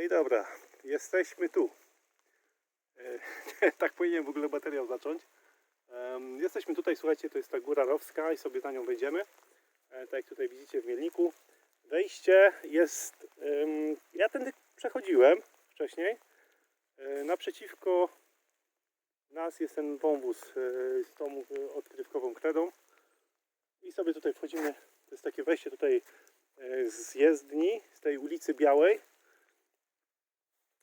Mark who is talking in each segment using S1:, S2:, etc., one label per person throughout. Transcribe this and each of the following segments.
S1: No i dobra, jesteśmy tu. E, tak powinien w ogóle materiał zacząć. Jesteśmy tutaj, słuchajcie, to jest ta góra Rowska i sobie na nią wejdziemy. E, Tak jak tutaj widzicie w Mielniku. Wejście jest, ja tędy przechodziłem wcześniej. E, Naprzeciwko nas jest ten wąwóz e, z tą e, odkrywkową kredą. I sobie tutaj wchodzimy, to jest takie wejście tutaj e, z jezdni, z tej ulicy Białej.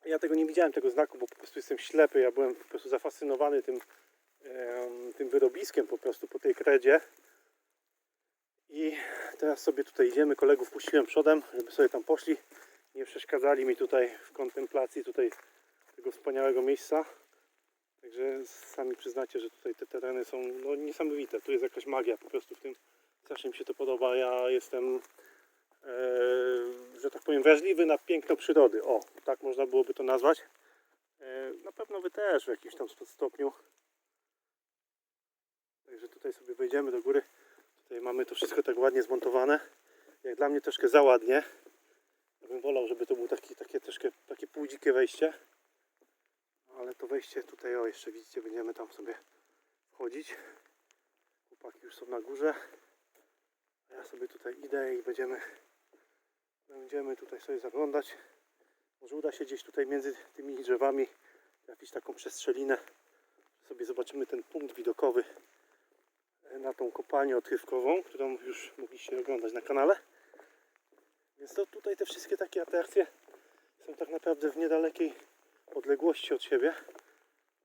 S1: Ja tego nie widziałem, tego znaku, bo po prostu jestem ślepy. Ja byłem po prostu zafascynowany tym, tym wyrobiskiem po prostu po tej kredzie. I teraz sobie tutaj idziemy. Kolegów puściłem przodem, żeby sobie tam poszli. Nie przeszkadzali mi tutaj w kontemplacji tutaj tego wspaniałego miejsca. Także sami przyznacie, że tutaj te tereny są no, niesamowite. Tu jest jakaś magia po prostu w tym. Strasznie mi się to podoba. Ja jestem, e, że tak powiem, wrażliwy na piękno przyrody. O, tak można byłoby to nazwać. E, na pewno wy też w jakimś tam stopniu. Także tutaj sobie wejdziemy do góry. Tutaj mamy to wszystko tak ładnie zmontowane. Jak dla mnie troszkę za ładnie. Ja bym wolał, żeby to było taki, takie troszkę takie półdzikie wejście. Ale to wejście tutaj, o jeszcze widzicie, będziemy tam sobie wchodzić. Chłopaki już są na górze. A ja sobie tutaj idę i będziemy, będziemy tutaj sobie zaglądać. Może uda się gdzieś tutaj między tymi drzewami jakąś taką przestrzelinę. Sobie zobaczymy ten punkt widokowy na tą kopalnię odkrywkową, którą już mogliście oglądać na kanale. Więc to tutaj te wszystkie takie atrakcje są tak naprawdę w niedalekiej odległości od siebie.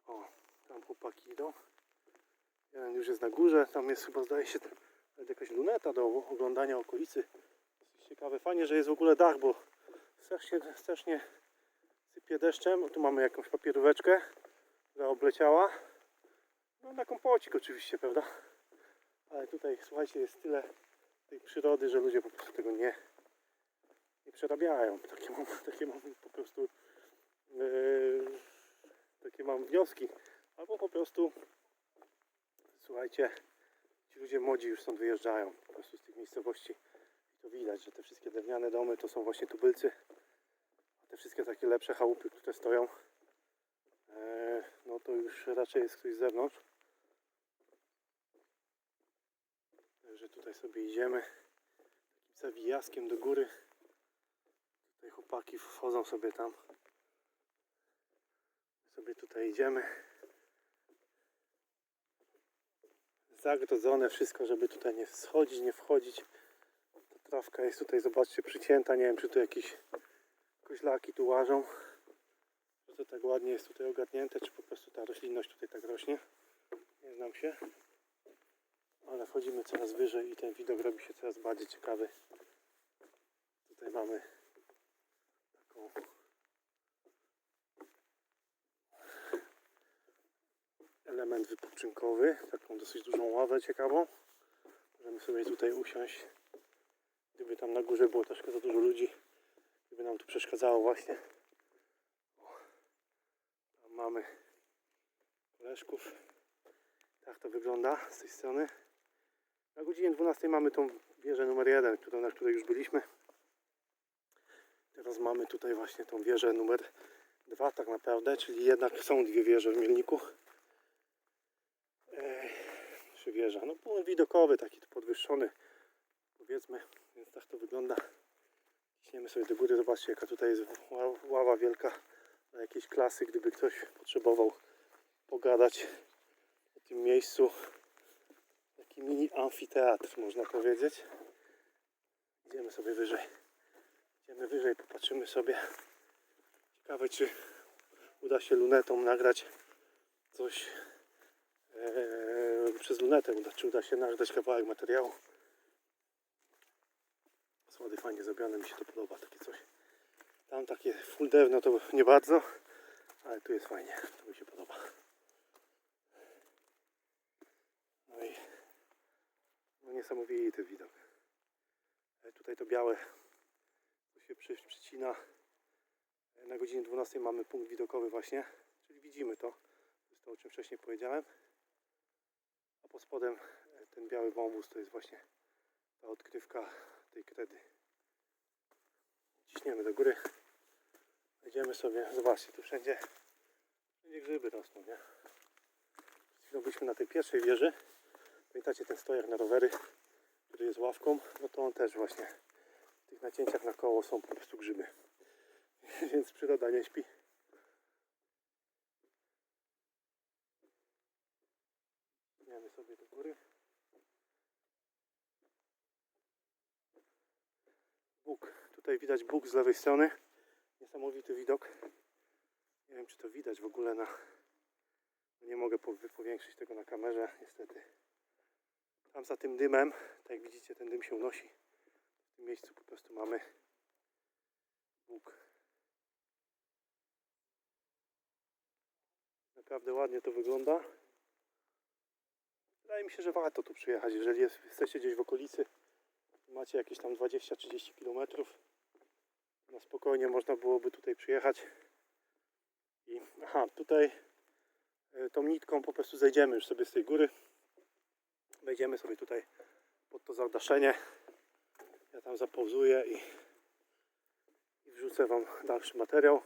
S1: O, tam chłopaki idą. Jeden już jest na górze, tam jest chyba zdaje się jakaś luneta do oglądania okolicy. Ciekawe, fajnie, że jest w ogóle dach, bo strasznie, strasznie sypie deszczem. Tu mamy jakąś papieróweczkę, która obleciała. No na kompocik oczywiście, prawda? Ale tutaj, słuchajcie, jest tyle tej przyrody, że ludzie po prostu tego nie, nie przerabiają. Takie mam, takie mam po prostu Yy, takie mam wnioski. Albo po prostu, słuchajcie, ci ludzie młodzi już stąd wyjeżdżają po prostu z tych miejscowości. To widać, że te wszystkie drewniane domy to są właśnie tubylcy. A te wszystkie takie lepsze chałupy, które stoją, yy, no to już raczej jest ktoś z zewnątrz. Także tutaj sobie idziemy takim zawijaskiem do góry. Tutaj chłopaki wchodzą sobie tam sobie tutaj idziemy. Zagrodzone wszystko, żeby tutaj nie schodzić, nie wchodzić. Trawka jest tutaj, zobaczcie, przycięta. Nie wiem, czy tu jakieś koźlaki tu łażą. Że to tak ładnie jest tutaj ogarnięte, czy po prostu ta roślinność tutaj tak rośnie. Nie znam się. Ale wchodzimy coraz wyżej i ten widok robi się coraz bardziej ciekawy. Tutaj mamy taką element wypoczynkowy, taką dosyć dużą ławę ciekawą. Możemy sobie tutaj usiąść. Gdyby tam na górze było troszkę za dużo ludzi, gdyby nam tu przeszkadzało właśnie. Tam mamy koleżków. Tak to wygląda z tej strony. Na godzinie 12 mamy tą wieżę numer 1, którą, na której już byliśmy. Teraz mamy tutaj właśnie tą wieżę numer 2 tak naprawdę, czyli jednak są dwie wieże w Mielniku czy wieża. No punkt widokowy, taki podwyższony, powiedzmy, więc tak to wygląda. Ciśniemy sobie do góry, zobaczcie jaka tutaj jest ła- ława wielka na jakiejś klasy, gdyby ktoś potrzebował pogadać o tym miejscu. Taki mini amfiteatr, można powiedzieć. Idziemy sobie wyżej. Idziemy wyżej, popatrzymy sobie. Ciekawe, czy uda się lunetą nagrać coś Eee, przez lunetę uda, czy uda się nagrać kawałek materiału. Słody fajnie zrobione, mi się to podoba, takie coś. Tam takie full drewno to nie bardzo, ale tu jest fajnie, to mi się podoba. No i no niesamowity widok. E, Tutaj to białe tu się przy, przycina. E, Na godzinie 12 mamy punkt widokowy właśnie, czyli widzimy to. To jest to, o czym wcześniej powiedziałem a pod spodem e, ten biały wąwóz to jest właśnie ta odkrywka tej kredy. Ciśniemy do góry. Idziemy sobie, zobaczcie, tu wszędzie, wszędzie grzyby rosną, nie? Przed chwilą byliśmy na tej pierwszej wieży. Pamiętacie ten stojak na rowery, który jest ławką? No to on też właśnie. W tych nacięciach na koło są po prostu grzyby. Więc przyroda nie śpi. Idziemy sobie do góry. Bóg. Tutaj widać Bóg z lewej strony. Niesamowity widok. Nie wiem, czy to widać w ogóle na... no Nie mogę po- powiększyć tego na kamerze, niestety. Tam za tym dymem, tak jak widzicie, ten dym się unosi. W tym miejscu po prostu mamy Bóg. Naprawdę ładnie to wygląda. Wydaje mi się, że warto tu przyjechać, jeżeli jest, jesteście gdzieś w okolicy macie jakieś tam 20-30 km na spokojnie można byłoby tutaj przyjechać. I aha, tutaj e, tą nitką po prostu zejdziemy już sobie z tej góry. Wejdziemy sobie tutaj pod to zadaszenie. Ja tam zapauzuję i, i wrzucę wam dalszy materiał.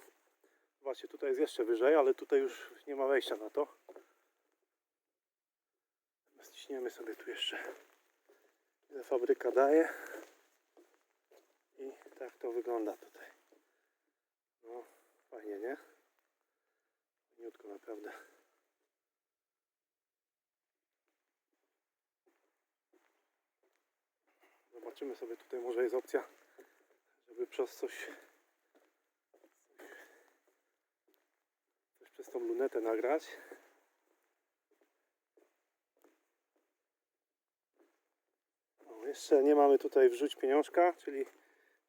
S1: Zobaczcie tutaj jest jeszcze wyżej, ale tutaj już nie ma wejścia na to. Ściśniemy sobie tu jeszcze. Ile fabryka daje tak to wygląda tutaj. No fajnie nie? Fajniutko naprawdę. Zobaczymy sobie tutaj może jest opcja żeby przez coś coś przez tą lunetę nagrać. Jeszcze nie mamy tutaj wrzuć pieniążka, czyli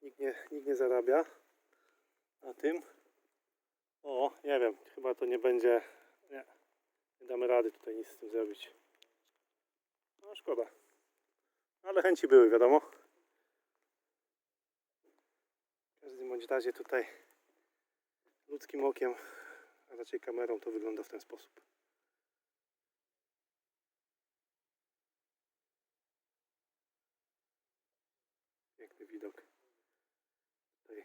S1: nikt nie, nikt nie zarabia na tym. O, nie wiem, chyba to nie będzie. Nie, nie damy rady tutaj nic z tym zrobić. No szkoda. Ale chęci były, wiadomo. W każdym bądź razie tutaj ludzkim okiem, a raczej kamerą to wygląda w ten sposób. Piękny widok. Tutaj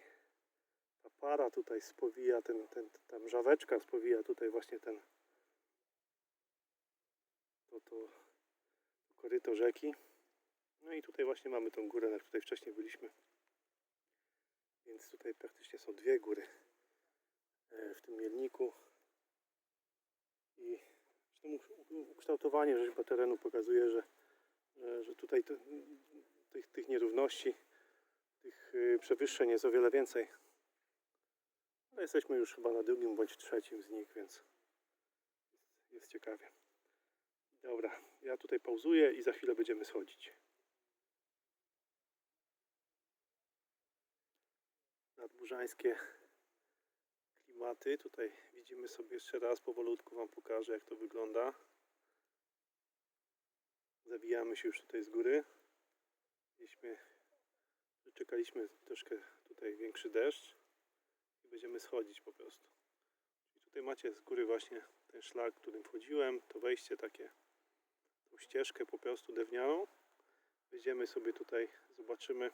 S1: ta para tutaj spowija, ten, ten, ta mrzaweczka spowija tutaj właśnie ten to, to koryto rzeki. No i tutaj właśnie mamy tą górę, na której wcześniej byliśmy. Więc tutaj praktycznie są dwie góry e, w tym mielniku. I ukształtowanie rzeźba terenu pokazuje, że, że, że tutaj to, tych, tych nierówności, tych y, przewyższeń jest o wiele więcej. Ale jesteśmy już chyba na drugim bądź trzecim z nich, więc jest ciekawie. Dobra, ja tutaj pauzuję i za chwilę będziemy schodzić. Nadburzańskie klimaty. Tutaj widzimy sobie jeszcze raz, powolutku Wam pokażę jak to wygląda. Zawijamy się już tutaj z góry. Mieliśmy, czekaliśmy troszkę tutaj większy deszcz będziemy schodzić po prostu. I tutaj macie z góry właśnie ten szlak, którym wchodziłem, to wejście takie, tą ścieżkę po prostu drewnianą. Wejdziemy sobie tutaj, zobaczymy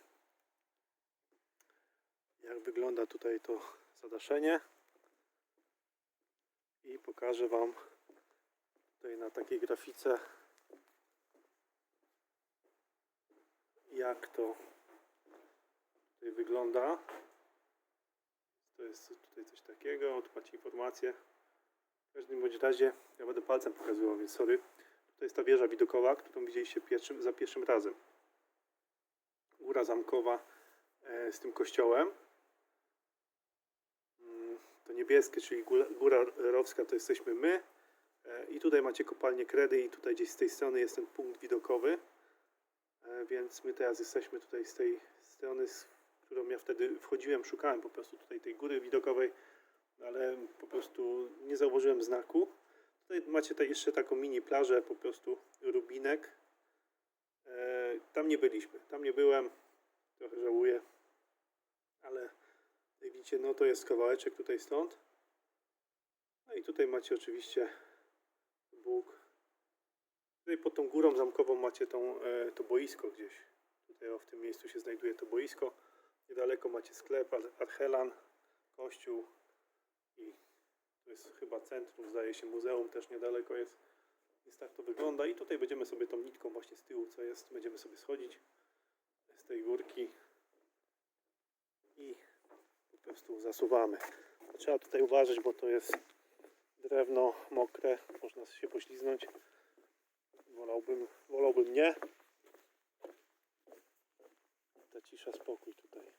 S1: jak wygląda tutaj to zadaszenie i pokażę Wam tutaj na takiej grafice jak to tutaj wygląda. To jest tutaj coś takiego, tu macie informacje. W każdym bądź razie ja będę palcem pokazywał, więc sorry. Tutaj jest ta wieża widokowa, którą widzieliście pierwszym, za pierwszym razem. Góra zamkowa e, z tym kościołem. Mm, To niebieskie, czyli góra, Rowska to jesteśmy my. E, I tutaj macie kopalnię Kredy i tutaj gdzieś z tej strony jest ten punkt widokowy. E, Więc my teraz jesteśmy tutaj z tej strony, którą ja wtedy wchodziłem, szukałem po prostu tutaj tej góry widokowej, ale po prostu nie zauważyłem znaku. Tutaj macie tutaj jeszcze taką mini plażę, po prostu rubinek. E, Tam nie byliśmy, tam nie byłem, trochę żałuję, ale jak widzicie, no to jest kawałeczek tutaj stąd. No i tutaj macie oczywiście Bóg. Tutaj pod tą górą zamkową macie tą, e, to boisko gdzieś. Tutaj o, w tym miejscu się znajduje to boisko. Niedaleko macie sklep, Ar- Archelan, kościół. I to jest chyba centrum, zdaje się, muzeum też niedaleko jest. Więc tak to wygląda. I tutaj będziemy sobie tą nitką właśnie z tyłu, co jest, będziemy sobie schodzić z tej górki i po prostu zasuwamy. Trzeba tutaj uważać, bo to jest drewno mokre, można się pośliznąć. Wolałbym, wolałbym nie. Ta cisza, spokój tutaj.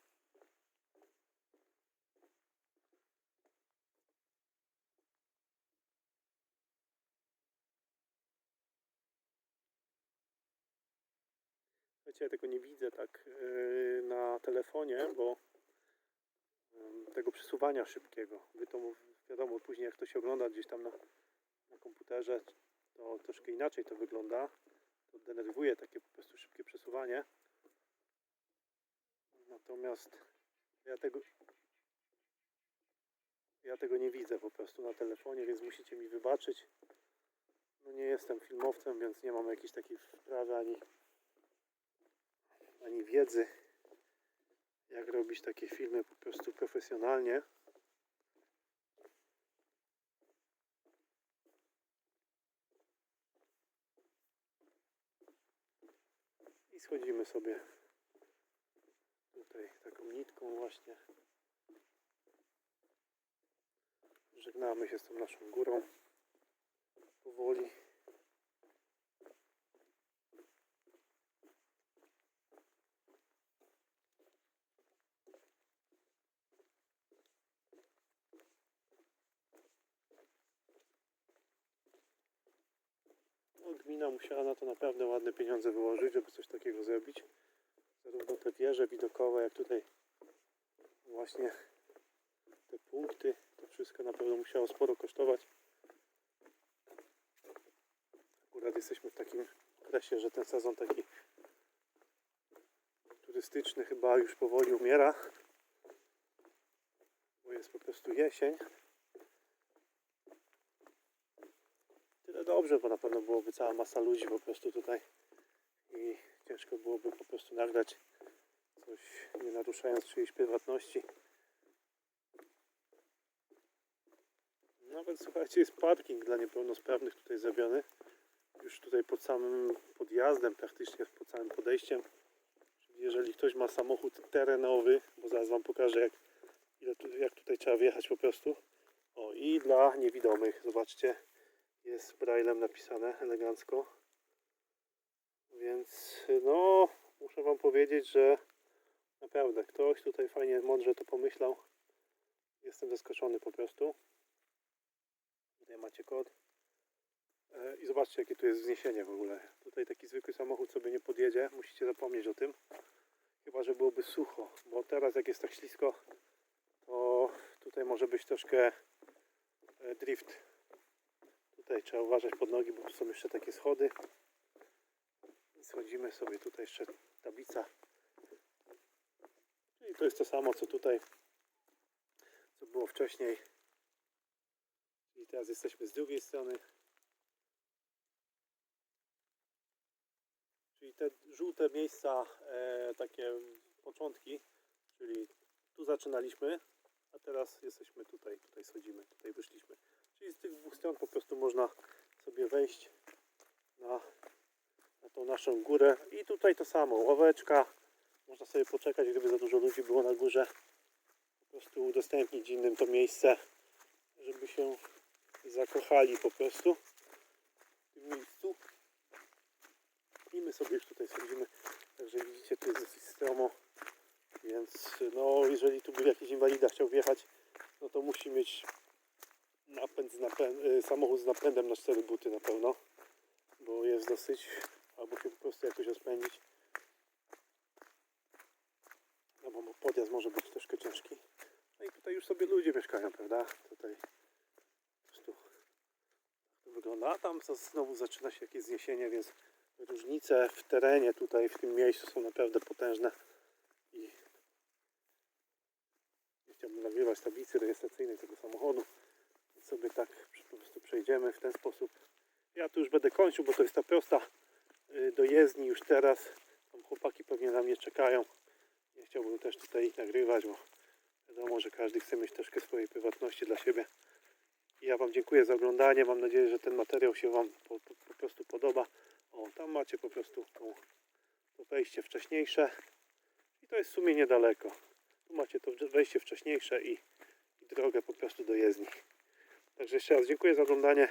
S1: Wiecie, ja tego nie widzę tak yy, na telefonie, bo tego przesuwania szybkiego. Wy to wiadomo później jak to się ogląda gdzieś tam na, na komputerze, to troszkę inaczej to wygląda. To denerwuje takie po prostu szybkie przesuwanie. Natomiast ja tego ja tego nie widzę po prostu na telefonie, więc musicie mi wybaczyć. No nie jestem filmowcem, więc nie mam jakiejś takiej wprawy ani ani wiedzy, jak robić takie filmy po prostu profesjonalnie. I schodzimy sobie tutaj taką nitką właśnie. Żegnamy się z tą naszą górą powoli. No, gmina musiała na to naprawdę ładne pieniądze wyłożyć, żeby coś takiego zrobić. Zarówno te wieże widokowe, jak tutaj właśnie te punkty, to wszystko na pewno musiało sporo kosztować. Akurat jesteśmy w takim okresie, że ten sezon taki turystyczny chyba już powoli umiera, bo jest po prostu jesień. Dobrze, bo na pewno byłoby cała masa ludzi po prostu tutaj i ciężko byłoby po prostu nagrać coś nie naruszając czyjejś prywatności. Nawet słuchajcie, jest parking dla niepełnosprawnych tutaj zrobiony. Już tutaj pod samym podjazdem, praktycznie pod samym podejściem. Czyli jeżeli ktoś ma samochód terenowy, bo zaraz Wam pokażę jak, ile jak tutaj trzeba wjechać po prostu. O i dla niewidomych, zobaczcie, jest braillem napisane elegancko. Więc no, muszę Wam powiedzieć, że naprawdę ktoś tutaj fajnie, mądrze to pomyślał. Jestem zaskoczony po prostu. Tutaj macie kod. E, I zobaczcie, jakie tu jest wzniesienie w ogóle. Tutaj taki zwykły samochód sobie nie podjedzie. Musicie zapomnieć o tym. Chyba, że byłoby sucho. Bo teraz, jak jest tak ślisko, to tutaj może być troszkę e, drift. Tutaj trzeba uważać pod nogi, bo tu są jeszcze takie schody. Schodzimy sobie tutaj jeszcze tablica. Czyli to jest to samo, co tutaj, co było wcześniej. I teraz jesteśmy z drugiej strony. Czyli te żółte miejsca, e, takie początki, czyli tu zaczynaliśmy, a teraz jesteśmy tutaj, tutaj schodzimy, tutaj wyszliśmy. Czyli z tych dwóch stron po prostu można sobie wejść na, na tą naszą górę. I tutaj to samo, ławeczka. Można sobie poczekać, gdyby za dużo ludzi było na górze. Po prostu udostępnić innym to miejsce, żeby się zakochali po prostu w tym miejscu. I my sobie już tutaj schodzimy. Także widzicie, tu jest dosyć stromo. Więc no, jeżeli tu by jakiś inwalida chciał wjechać, no to musi mieć napęd z napęd, y, samochód z napędem na cztery buty na pewno. Bo jest dosyć, albo się po prostu jakoś rozpędzić. No bo podjazd może być troszkę ciężki. No i tutaj już sobie ludzie mieszkają, prawda? Tutaj po prostu tak to wygląda. A tam znowu zaczyna się jakieś zniesienie, więc różnice w terenie tutaj, w tym miejscu są naprawdę potężne. I nie chciałbym nagrywać tablicy rejestracyjnej tego samochodu. Sobie tak po prostu przejdziemy w ten sposób. Ja tu już będę kończył, bo to jest ta prosta y, do jezdni już teraz. Tam chłopaki pewnie na mnie czekają. Nie chciałbym też tutaj nagrywać, bo wiadomo, że każdy chce mieć troszkę swojej prywatności dla siebie. I ja Wam dziękuję za oglądanie. Mam nadzieję, że ten materiał się Wam po, po, po prostu podoba. O, tam macie po prostu tą, to wejście wcześniejsze. I to jest w sumie niedaleko. Tu macie to wejście wcześniejsze i, i drogę po prostu do jezdni. Także jeszcze raz dziękuję za oglądanie.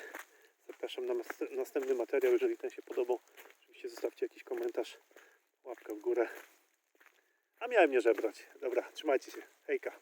S1: Zapraszam na nas- następny materiał. Jeżeli ten się podobał, oczywiście zostawcie jakiś komentarz, łapkę w górę. A miałem nie żebrać. Dobra, trzymajcie się. Hejka.